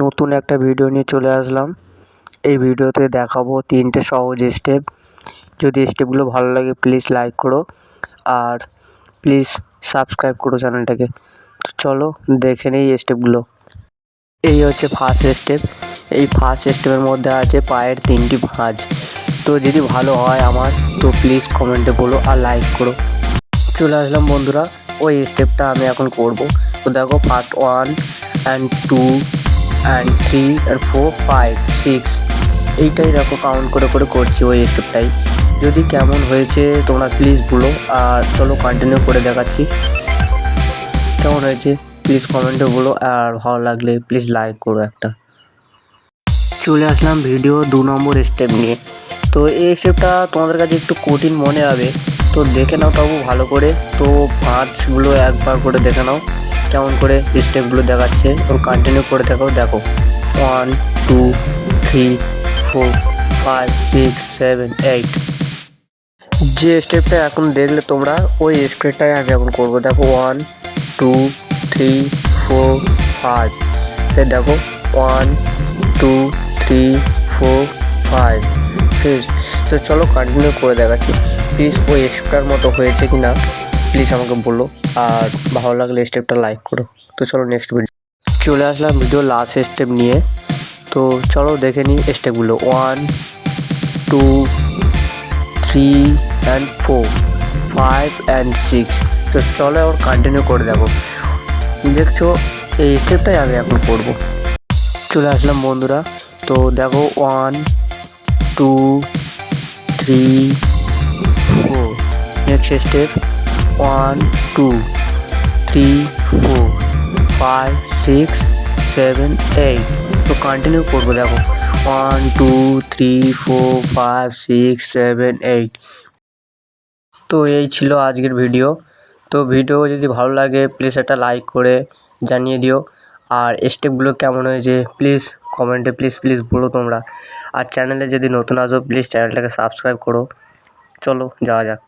নতুন একটা ভিডিও নিয়ে চলে আসলাম। এই ভিডিওতে দেখাবো তিনটে সহজ স্টেপ যদি স্টেপগুলো ভালো লাগে প্লিজ লাইক করো। আর প্লিজ সাবস্ক্রাইব করো চ্যানেলটাকে চলো দেখে নেই স্টেপগুলো এই হচ্ছে ফার্স্ট স্টেপ এই ফার্স্ট স্টেপের মধ্যে আছে পায়ের তিনটি ভাঁজ। তো যদি ভালো হয় আমার, তো প্লিজ কমেন্টে বলো আর লাইক করো। চলে আসলাম বন্ধুরা, ওই স্টেপটা আমি এখন করব। তো দেখো part one and two and three and four five six এইটাই দেখো কাউন্ট করে করে করছি ওই স্টেপটাই যদি কেমন হয়েছে তোমরা প্লিজ বলো, আর চলো কন্টিনিউ করে দেখাচ্ছি। কেমন হয়েছে প্লিজ কমেন্টে বলো, আর ভালো লাগলে প্লিজ লাইক করো একটা। চলে আসলাম ভিডিও দু নম্বর স্টেপ নিয়ে। তো এই স্টেপটা তোমাদের কাছে একটু কঠিন মনে হবে। তো দেখে নাও তবু ভালো করে। তো পাঁচগুলো একবার করে দেখে নাও। কেমন করে স্টেপগুলো দেখাচ্ছে ও কন্টিনিউ করে দেখো দেখো। One two three four five six seven eight যে স্টেপটা এখন দেখলে তোমরা, ওই স্টেপটাই আমি এখন করব। দেখো one two three four five সে দেখো one two three four five ঠিক তো চলো কন্টিনিউ করে দেখাচ্ছি। প্লিজ ওই স্টেপটার মতো হয়েছে কি না প্লিজ আমাকে বলো আর ভালো লাগলে স্টেপটা লাইক করো। তো চলো নেক্সট ভিডিও চলে আসলাম ভিডিও লাস্ট স্টেপ নিয়ে। তো চলো দেখে নিই স্টেপগুলো one two three and four five and six তো চলো ওর কন্টিনিউ করে দেখো। দেখছ, এই স্টেপটাই আমি এখন করব। চলে আসলাম বন্ধুরা। তো দেখো one two three four next step one two three four five six seven eight তো কন্টিনিউ করব, দেখো। One two three four five six seven eight তো এই ছিল আজকের ভিডিও তো ভিডিও যদি ভালো লাগে প্লিজ একটা লাইক করে জানিয়ে দিও। আর স্টেপগুলো কেমন হয়েছে প্লিজ কমেন্টে প্লিজ প্লিজ বলো তোমরা। আর চ্যানেলে যদি নতুন আসো প্লিজ চ্যানেলটাকে সাবস্ক্রাইব করো। চলো, যাওয়া যাক।